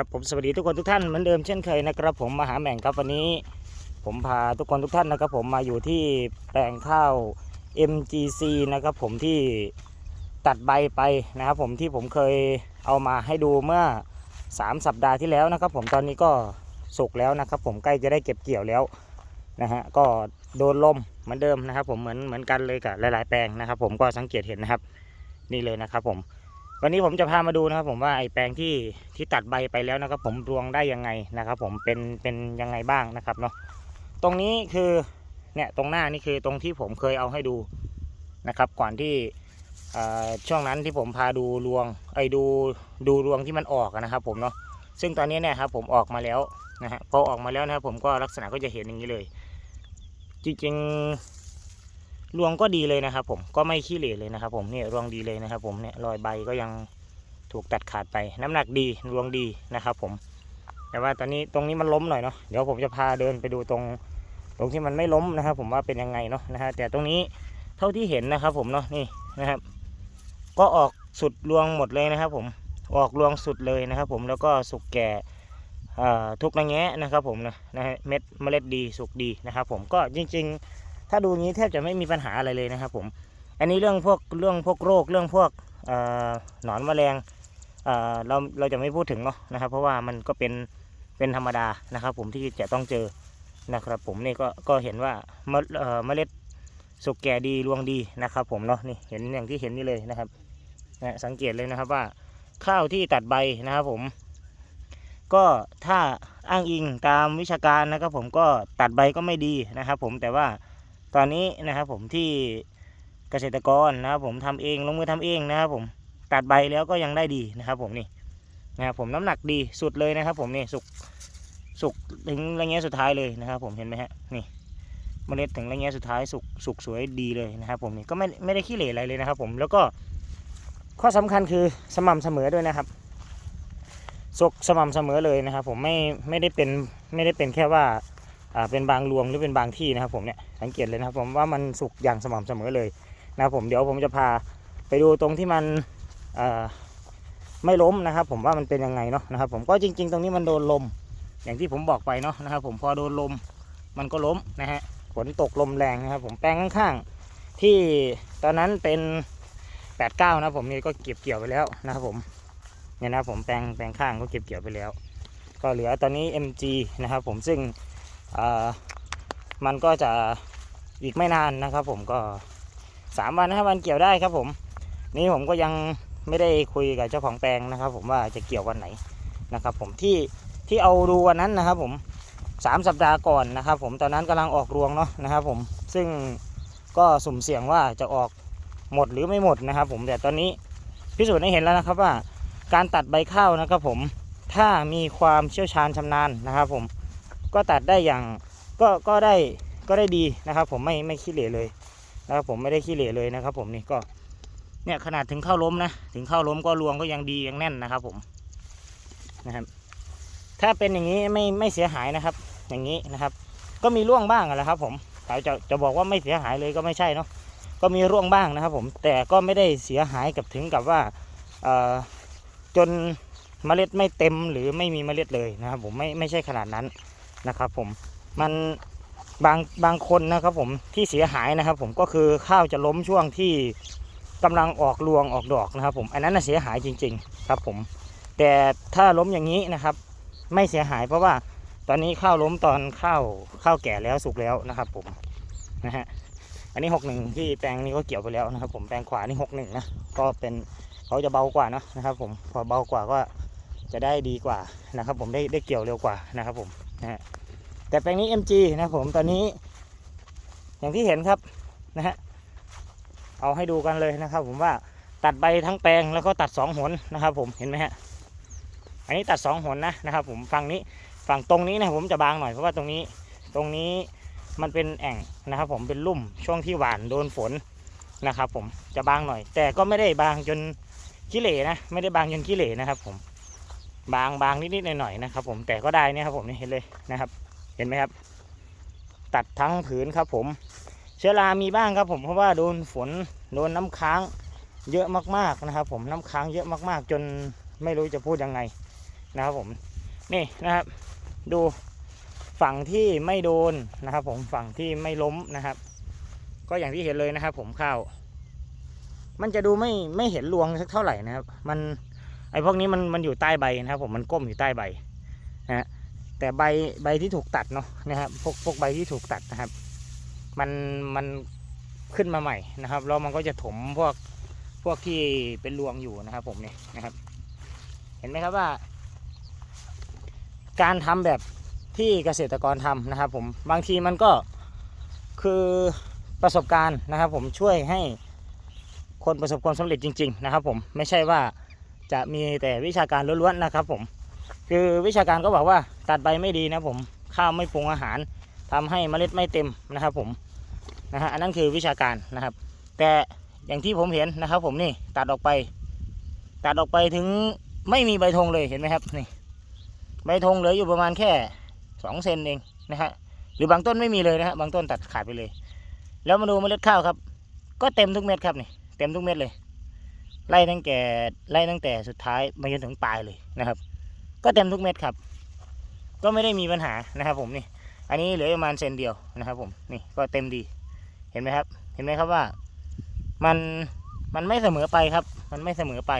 ครับผมสวัสดีทุกคนทุกท่านเหมือนเดิมเช่นเคยนะครับ ผมมาหาแหม่งครับวันนี้ ผมพาทุกคนทุกท่านนะครับ ผมมาอยู่ที่แปลงข้าว MGC นะครับ ผมที่ตัดใบไปนะครับ ผมที่ผมเคยเอามาให้ดูเมื่อ 3 สัปดาห์ที่แล้วนะครับ ผมตอนนี้ก็สุกแล้วนะครับ ผมใกล้จะได้เก็บเกี่ยวแล้วนะฮะก็โดนลมเหมือนเดิมนะครับ ผมเหมือนเหมือนกันเลยกับหลาย ๆ แปลงนะครับ ผมก็สังเกตเห็นนะครับ นี่เลยนะครับ ผม วันนี้ผมจะพามาดูนะครับ ผมว่าไอ้แปลงที่ที่ตัดใบไปแล้วนะครับ ผมรวงได้ยังไงนะครับ ผมเป็นเป็นยังไงบ้างนะครับเนาะตรงนี้คือเนี่ยตรงหน้านี่คือตรงที่ผมเคยเอาให้ดูนะครับ ก่อนที่ช่อช่วงนั้นที่ผมพาดูรวงไอ้ดูดูรวงที่มันออกนะครับ ผมเนาะซึ่งตอนนี้เนี่ยครับผมออกมาแล้วนะฮะพอออกมาแล้วนะครับผมก็ลักษณะก็จะเห็นอย่างนี้เลย จริงๆ รวงก็ดีเลยนะครับ ผมก็ไม่ขี้เหร่เลยนะครับ ผมเนี่ยรวงดีเลยนะครับ ผมเนี่ยรอยใบก็ยังถูกตัดขาดไป น้ำหนักดีรวงดีนะครับ ผม แต่ว่าตอนนี้ตรงนี้มันล้มหน่อยเนาะเดี๋ยวผมจะพาเดินไปดูตรง ตรงที่มันไม่ล้มนะครับ ผมว่าเป็นยังไงเนาะนะฮะแต่ตรงนี้เท่าที่เห็นนะครับ ผมเนาะนี่นะครับ ก็ออกสุดรวงหมดเลยนะครับ ผมออกรวงสุดเลยนะครับ ผมแล้วก็สุกแก่ทุกระแงะนะครับ ผมนะนะฮะเม็ดเมล็ดดีสุกดีนะครับ ผมก็จริง ๆ ถ้าดูงนี้แทบจะไม่มีปัญหาอะไรเลยนะครับผม อันนี้เรื่องพวกเรื่องพวกโรคเรื่องพวกหนอนแมลงเเราเราจะไม่พูดถึงเนาะนะครับ เพราะว่ามันก็เป็นเป็นธรรมดานะครับ ผมที่จะต้องเจอนะครับผมนี่ก็ก็เห็นว่าเมล็ดเอ่อเมล็ดสุกแก่ดีรวงดีนะครับ ผมเนาะนี่เห็นอย่างที่เห็นนี่เลยนะครับนะสังเกตเลยนะครับว่าข้าวที่ตัดใบนะครับผม ก็ถ้าอ้างอิงตามวิชาการนะครับ ผมก็ตัดใบก็ไม่ดีนะครับ ผมแต่ว่า ตอนนี้นะครับผมที่เกษตรกรนะครับผมทำเองลงมือทำเองนะครับผมตัดใบแล้วก็ยังได้ดีนะครับผมนี่นะครับผมน้ำหนักดีสุดเลยนะครับ ผมนี่สุกสุกถึงระยะสุดท้ายเลยนะครับผมเห็นไหมฮะนี่เมล็ดถึงระยะสุดท้ายสุกสุกสวยดีเลยนะครับผมนี่ก็ไม่ไม่ได้ขี้เหร่อะไรเลยนะครับผมแล้วก็ข้อสำคัญคือสม่ำเสมอด้วยนะครับสุกสม่ำเสมอเลยนะครับผมไม่ไม่ได้เป็นไม่ได้เป็นแค่ว่า เป็นบางรวงหรือเป็นบางที่นะครับผมเนี่ยสังเกตเลยนะครับผมว่ามันสุกอย่างสม่ำเสมอเลยนะครับผมเดี๋ยวผมจะพาไปดูตรงที่มันอ่าไม่ล้มนะครับ ผมว่ามันเป็นยังไงเนาะนะครับผมก็จริง ๆ ตรงนี้มันโดนลม อย่างที่ผมบอกไปเนาะนะครับผมพอโดนลมมันก็ล้มนะฮะฝนตกลมแรงนะครับ ผมแปลงข้างๆที่ตอนนั้นเป็น8ปดเก้านะผมนี่ก็เก็บเกี่ยวไปแล้วนะครับผมเนี่ยนะผมแปลงแปลงข้างก็เก็บเกี่ยวไปแล้ว ก็เหลือตอนนี้ MG นะครับผมซึ่ง มันก็จะอีกไม่นานนะครับ ผมก็สามวันห้าวันเกี่ยวได้ครับ ผม นี่ผมก็ยังไม่ได้คุยกับเจ้าของแปลงนะครับ ผมว่าจะเกี่ยววันไหนนะครับ ผมที่ที่เอาดูวันนั้นนะครับ ผมสามสัปดาห์ก่อนนะครับ ผมตอนนั้นกำลังออกรวงเนาะนะครับ ผมซึ่งก็สุ่มเสี่ยงว่าจะออกหมดหรือไม่หมดนะครับ ผมแต่ตอนนี้พิสูจน์ให้เห็นแล้วนะครับว่า การตัดใบข้าวนะครับ ผมถ้ามีความเชี่ยวชาญชำนาญนะครับ ผม ก็ตัดได้อย่างก็ก็ได้ก็ได้ดีนะครับ ผมไม่ไม่ขี้เหร่เลยนะครับผมไม่ได้ขี้เหร่เลยนะครับ ผมนี่ก็เนี่ยขนาดถึงเข้าล้มนะถึงเข้าล้มก็รวงก็ยังดียังแน่นนะครับ ผมนะครับ ถ้าเป็นอย่างนี้ไม่ไม่เสียหายนะครับ อย่างนี้นะครับ ก็มีร่วงบ้างแหละครับ ผมแต่จะจะบอกว่าไม่เสียหายเลยก็ไม่ใช่เนาะก็มีร่วงบ้างนะครับ ผมแต่ก็ไม่ได้เสียหายกับถึงกับว่าเอ่อจนเมล็ดไม่เต็มหรือไม่มีเมล็ดเลยนะครับ ผมไม่ไม่ใช่ขนาดนั้น นะครับผมมันบางบางคนนะครับผมที่เสียหายนะครับ ผมก็คือข้าวจะล้มช่วงที่กำลังออกรวงออกดอกนะครับ ผมอันนั้นเสียหายจริง ๆ ครับผม แต่ถ้าล้มอย่างนี้นะครับ ไม่เสียหายเพราะว่าตอนนี้ข้าวล้มตอนข้าวข้าวแก่แล้วสุกแล้วนะครับ ผมนะฮะอันนี้หกหนึ่งที่แปลงนี้ก็เกี่ยวไปแล้วนะครับ ผมแปลงขวานี่หกหนึ่งนะก็เป็นเขาจะเบากว่านะนะครับ ผมพอเบากว่าก็จะได้ดีกว่านะครับ ผมได้ได้เกี่ยวเร็วกว่านะครับ ผม นะฮะแต่แปลงนี้ MG นะผมตอนนี้ อย่างที่เห็นครับนะฮะเอาให้ดูกันเลยนะครับ ผมว่าตัดใบทั้งแปลงแล้วก็ตัดสองหนนะครับ ผมเห็นไหมฮะอันนี้ตัดสองหนนะนะครับ ผมฝั่งนี้ฝั่งตรงนี้นะผมจะบางหน่อยเพราะว่าตรงนี้ตรงนี้มันเป็นแอ่งนะครับ ผมเป็นลุ่มช่วงที่หวานโดนฝนนะครับ ผมจะบางหน่อย แต่ก็ไม่ได้บางจนขี้เหร่นะไม่ได้บางจนขี้เหร่นะครับ ผม บางบางนิดๆหน่อยๆนะครับ ผมแต่ก็ได้เนี่ยครับผมนี่เห็นเลยนะครับ เห็นไหมครับ ตัดทั้งผืนครับ ผม เชื้อรามีบ้างครับ ผมเพราะว่าโดนฝนโดนน้ำค้างเยอะมากๆนะครับ ผมน้ำค้างเยอะมากๆ จนไม่รู้จะพูดยังไงนะครับ ผมนี่นะครับ ดูฝั่งที่ไม่โดนนะครับ ผมฝั่งที่ไม่ล้มนะครับ ก็อย่างที่เห็นเลยนะครับ ผมข้าวมันจะดูไม่ไม่เห็นรวงสักเท่าไหร่นะครับ มัน ไอ้พวกนี้มันมันอยู่ใต้ใบนะครับผมมันก้มอยู่ใต้ใบนะฮะแต่ใบใบที่ถูกตัดเนาะนะครับพวกพวกใบที่ถูกตัดนะครับ มันมันขึ้นมาใหม่นะครับแล้วมันก็จะถมพวกพวกที่เป็นรวงอยู่นะครับ ผมเนี่ยนะครับ เห็นไหมครับว่า การทำแบบที่เกษตรกรทำนะครับ ผมบางทีมันก็คือประสบการณ์นะครับ ผมช่วยให้คนประสบความสำเร็จจริง ๆ นะครับ ผมไม่ใช่ว่า จะมีแต่วิชาการล้วนๆนะครับ ผม คือวิชาการก็บอกว่าตัดใบไม่ดีนะผมข้าวไม่ปรุงอาหารทำให้เมล็ดไม่เต็มนะครับ ผมนะฮะอันนั้นคือวิชาการนะครับ แต่อย่างที่ผมเห็นนะครับ ผมนี่ตัดออกไป ตัดออกไปถึงไม่มีใบธงเลยเห็นไหมครับนี่ใบธงเหลืออยู่ประมาณแค่สองเซนเองนะฮะหรือบางต้นไม่มีเลยนะฮะบางต้นตัดขาดไปเลย แล้วมาดูเมล็ดข้าวครับ ก็เต็มทุกเม็ดครับนี่เต็มทุกเม็ดเลย ไล่ตั้งแต่ไล่ตั้งแต่สุดท้ายมาจนถึงปลายเลยนะครับ ก็เต็มทุกเม็ดครับ ก็ไม่ได้มีปัญหานะครับ ผมนี่ อันนี้เหลือประมาณเซนเดียวนะครับ ผมนี่ก็เต็มดี เห็นไหมครับ เห็นไหมครับว่า มันมันไม่เสมอไปครับ มันไม่เสมอไป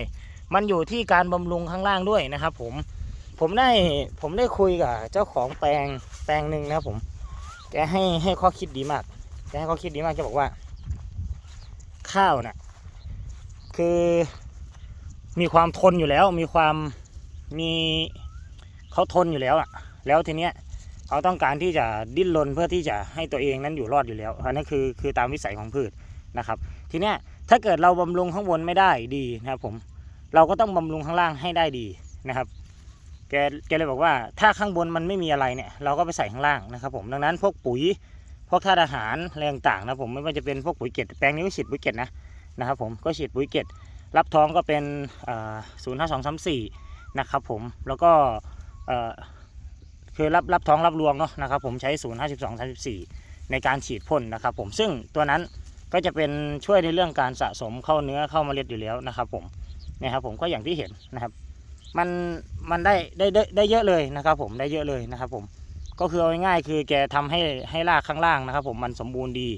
มันอยู่ที่การบำรุงข้างล่างด้วยนะครับ ผมผมได้ผมได้คุยกับเจ้าของแปลงแปลงหนึ่งนะครับผมแกให้ให้ข้อคิดดีมากแกให้ข้อคิดดีมากแกบอกว่า ข้าวน่ะ คือมีความทนอยู่แล้ว มีความมีเขาทนอยู่แล้วอะ แล้วทีเนี้ยเขาต้องการที่จะดิ้นรนเพื่อที่จะให้ตัวเองนั้นอยู่รอดอยู่แล้วอันนั้นคือคือตามวิสัยของพืชนะครับ ทีเนี้ยถ้าเกิดเราบำรุงข้างบนไม่ได้ดีนะครับผมเราก็ต้องบำรุงข้างล่างให้ได้ดีนะครับแกแกเลยบอกว่าถ้าข้างบนมันไม่มีอะไรเนี่ยเราก็ไปใส่ข้างล่างนะครับ ผมดังนั้นพวกปุ๋ยพวกธาตุอาหารแรงต่างๆนะผมไม่ว่าจะเป็นพวกปุ๋ยเกล็ดแปลงนี้ก็ฉีดปุ๋ยเกล็ดนะ นะครับผมก็ฉีดปุ๋ยเกล็ดรับท้องก็เป็นศูนย์ห้าสองสามสี่นะครับผมแล้วก็คือรับรับท้องรับรวงเนาะนะครับผมใช้ศูนย์ห้าสิบสองสามสิบสี่ในการฉีดพ่นนะครับผมซึ่งตัวนั้นก็จะเป็นช่วยในเรื่องการสะสมเข้าเนื้อเข้าเมล็ดอยู่แล้วนะครับผมนะครับผมก็อย่างที่เห็นนะครับ มันมันได้ได้ได้ได้เยอะเลยนะครับผมได้เยอะเลยนะครับผมก็คือเอาง่ายๆคือแกทำให้ให้รากข้างล่างนะครับ ผมมันสมบูรณ์ดี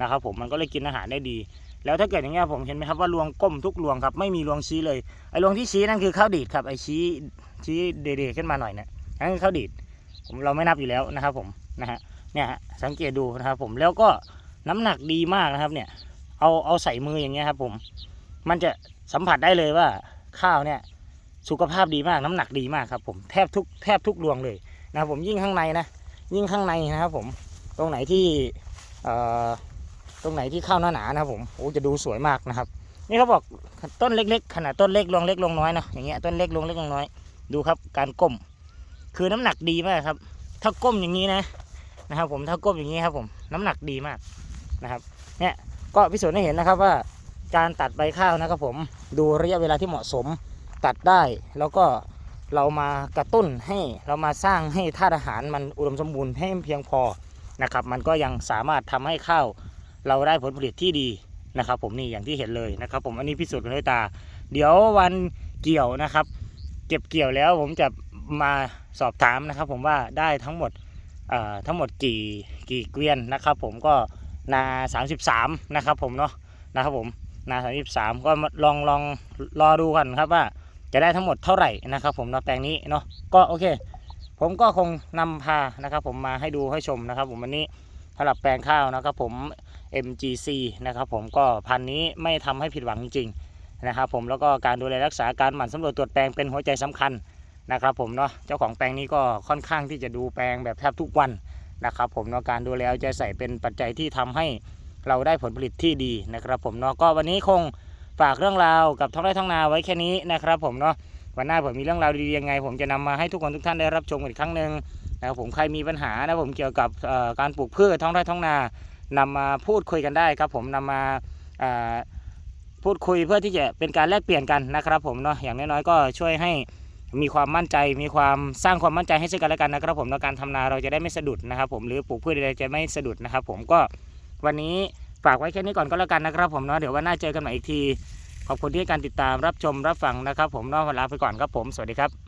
นะครับผมมันก็เลยกินอาหารได้ดี แล้วถ้าเกิดอย่างเงี้ยผมเห็นไหมครับว่ารวงก้มทุกรวงครับไม่มีรวงชี้เลยไอ้รวงที่ชี้นั่นคือข้าวดีดครับไอ้ชี้ชี้เดๆขึ้นมาหน่อยเนี่ยนั่นคือข้าวดีดผมเราไม่นับอยู่แล้วนะครับผมนะฮะเนี่ยฮะสังเกตดูนะครับผมแล้วก็น้ำหนักดีมากนะครับเนี่ยเอาเอาใส่มืออย่างเงี้ยครับผมมันจะสัมผัสได้เลยว่าข้าวเนี่ยสุขภาพดีมากน้ำหนักดีมากครับผมแทบทุกแทบทุกรวงเลยนะครับผมยิ่งข้างในนะยิ่งข้างในนะครับผมตรงไหนที่เอ่อ ตรงไหนที่ข้าวหนาหนานะครับผมโอ้จะดูสวยมากนะครับ นี่เขาบอกต้นเล็ก ๆ ขนาดต้นเล็กลงเล็กลงน้อยนะอย่างเงี้ยต้นเล็กลงเล็กลงน้อย ดูครับ การก้ม คือน้ำหนักดีมากครับ ถ้าก้มอย่างนี้นะนะครับ ผมถ้าก้มอย่างนี้ครับ ผมน้ำหนักดีมากนะครับ เนี่ยก็พิสูจน์ให้เห็นนะครับว่าการตัดใบข้าวนะครับผมดูระยะเวลาที่เหมาะสมตัดได้แล้วก็เรามากระตุ้นให้เรามาสร้างให้ธาตุอาหารมันอุดมสมบูรณ์ให้เพียงพอนะครับ มันก็ยังสามารถทำให้ข้าว เราได้ผลผลิตที่ดีนะครับ ผมนี่อย่างที่เห็นเลยนะครับ ผมอันนี้พิสูจน์กันด้วยตา เดี๋ยววันเกี่ยวนะครับ เก็บเกี่ยวแล้วผมจะมาสอบถามนะครับ ผมว่าได้ทั้งหมดเอ่อทั้งหมดกี่กี่เกวียนนะครับ ผมก็นา33นะครับ ผมเนาะนะครับ ผมนา33ก็มาลองลองรอดูกันครับว่าจะได้ทั้งหมดเท่าไหร่นะครับ ผมเนาะแปลงนี้เนาะก็โอเค ผมก็คงนำพานะครับ ผมมาให้ดูให้ชมนะครับ ผมวันนี้สำหรับแปลงข้าวนะครับ ผม MGC นะครับผมก็พันนี้ไม่ทำให้ผิดหวังจริงๆนะครับผมแล้วก็การดูแลรักษาการหมั่นสำรวจตรวจแปลงเป็นหัวใจสำคัญนะครับผมเนาะเจ้าของแปลงนี้ก็ค่อนข้างที่จะดูแปลงแบบแทบทุกวันนะครับผมเนาะการดูแลเอาใจใส่เป็นปัจจัยที่ทำให้เราได้ผลผลิตที่ดีนะครับผมเนาะก็วันนี้คงฝากเรื่องราวกับท้องไร่ท้องนาไว้แค่นี้นะครับผมเนาะวันหน้าผมมีเรื่องราวดีๆยังไง ผมจะนำมาให้ทุกคนทุกท่านได้รับชมอีกครั้งหนึ่งนะครับผมใครมีปัญหานะผมเกี่ยวกับการปลูกพืชท้องไร่ท้องนา นำมาพูดคุยกันได้ครับ ผมนำมาพูดคุยเพื่อที่จะเป็นการแลกเปลี่ยนกันนะครับผมเนาะอย่างน้อยๆก็ช่วยให้มีความมั่นใจ มีความสร้างความมั่นใจให้ซึ่งกันและกันนะครับ ผมในการทำนาเราจะได้ไม่สะดุดนะครับผมหรือปลูกพืชใดจะไม่สะดุดนะครับ ผมก็วันนี้ฝากไว้แค่นี้ก่อนก็แล้วกันนะครับผมเนาะเดี๋ยววันหน้าเจอกันใหม่อีกที ขอบคุณที่การติดตามรับชมรับฟังนะครับ ผมเนอกเวลาไปก่อนครับผมสวัสดีครับ